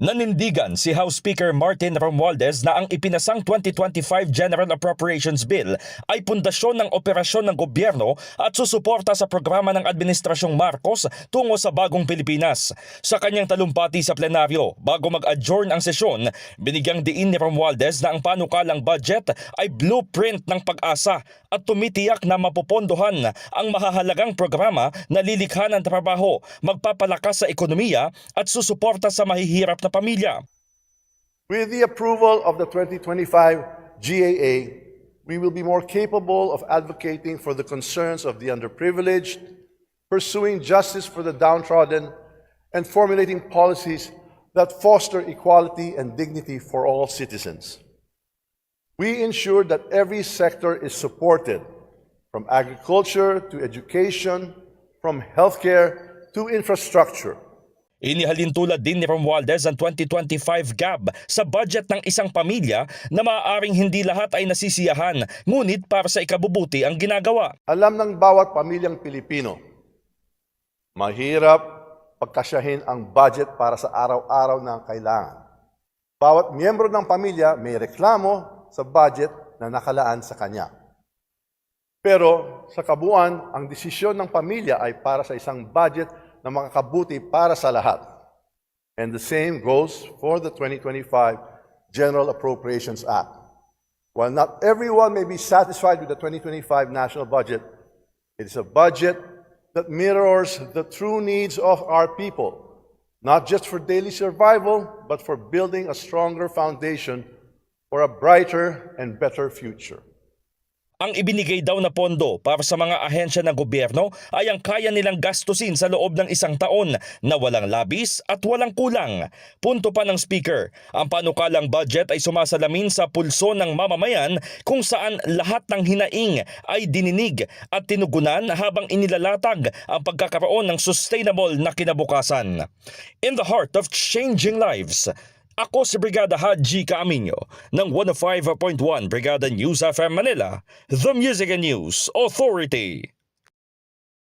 Nanindigan si House Speaker Martin Romualdez na ang ipinasang 2025 General Appropriations Bill ay pundasyon ng operasyon ng gobyerno at susuporta sa programa ng Administrasyong Marcos tungo sa bagong Pilipinas. Sa kanyang talumpati sa plenaryo bago mag-adjourn ang sesyon, binigyang diin ni Romualdez na ang panukalang budget ay blueprint ng pag-asa at tumitiyak na mapopondohan ang mahahalagang programa na lilikha ng trabaho, magpapalakas sa ekonomiya at susuporta sa mahihirap na pamilya. With the approval of the 2025 GAA, we will be more capable of advocating for the concerns of the underprivileged, pursuing justice for the downtrodden, and formulating policies that foster equality and dignity for all citizens. We ensure that every sector is supported, from agriculture to education, from healthcare to infrastructure. Inihalin tulad din ni Romualdez ang 2025 GAB sa budget ng isang pamilya na maaaring hindi lahat ay nasisiyahan, ngunit para sa ikabubuti ang ginagawa. Alam ng bawat pamilyang Pilipino, mahirap pagkasyahin ang budget para sa araw-araw na kailangan. Bawat miyembro ng pamilya may reklamo sa budget na nakalaan sa kanya. Pero sa kabuuan, ang desisyon ng pamilya ay para sa isang budget na makakabuti para sa lahat. And the same goes for the 2025 General Appropriations Act. While not everyone may be satisfied with the 2025 national budget, it is a budget that mirrors the true needs of our people, not just for daily survival, but for building a stronger foundation for a brighter and better future. Ang ibinigay daw na pondo para sa mga ahensya ng gobyerno ay ang kaya nilang gastusin sa loob ng isang taon na walang labis at walang kulang. Punto pa ng speaker, ang panukalang budget ay sumasalamin sa pulso ng mamamayan kung saan lahat ng hinaing ay dininig at tinugunan habang inilalatag ang pagkakaroon ng sustainable na kinabukasan. In the heart of changing lives, ako si Brigada Haji Caaminyo ng 105.1 Brigada News FM Manila, The Music and News Authority.